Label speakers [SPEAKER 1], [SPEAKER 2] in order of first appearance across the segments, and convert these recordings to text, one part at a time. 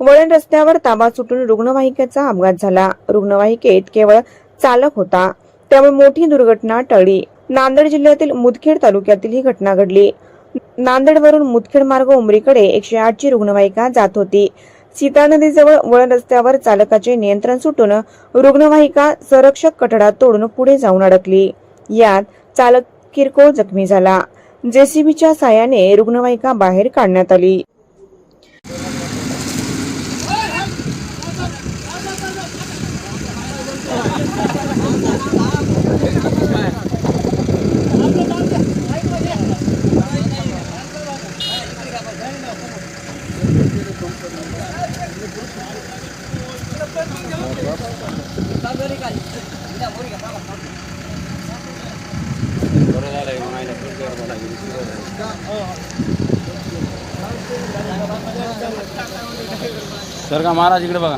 [SPEAKER 1] वळण रस्त्यावर ताबा सुटून रुग्णवाहिकेचा अपघात झाला. रुग्णवाहिकेत केवळ चालक होता. त्यामुळे मोठी दुर्घटना टळली. नांदेड जिल्ह्यातील मुदखेड तालुक्यातील ही घटना घडली. नांदेडवरून मुदखेड मार्ग उमरीकडे एकशे आठ ची रुग्णवाहिका जात होती. सीता नदीजवळ वळण रस्त्यावर चालकाचे नियंत्रण सुटून रुग्णवाहिका संरक्षक कठडा तोडून पुढे जाऊन अडकली. यात चालक किरकोळ जखमी झाला. जेसीबीच्या साहाय्याने रुग्णवाहिका बाहेर काढण्यात आली.
[SPEAKER 2] सर का महाराज इकडे बघा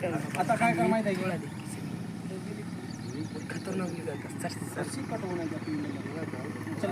[SPEAKER 3] आता काय कर माहिती आहे की? खतरनाक निघाल सरशी पटवून चल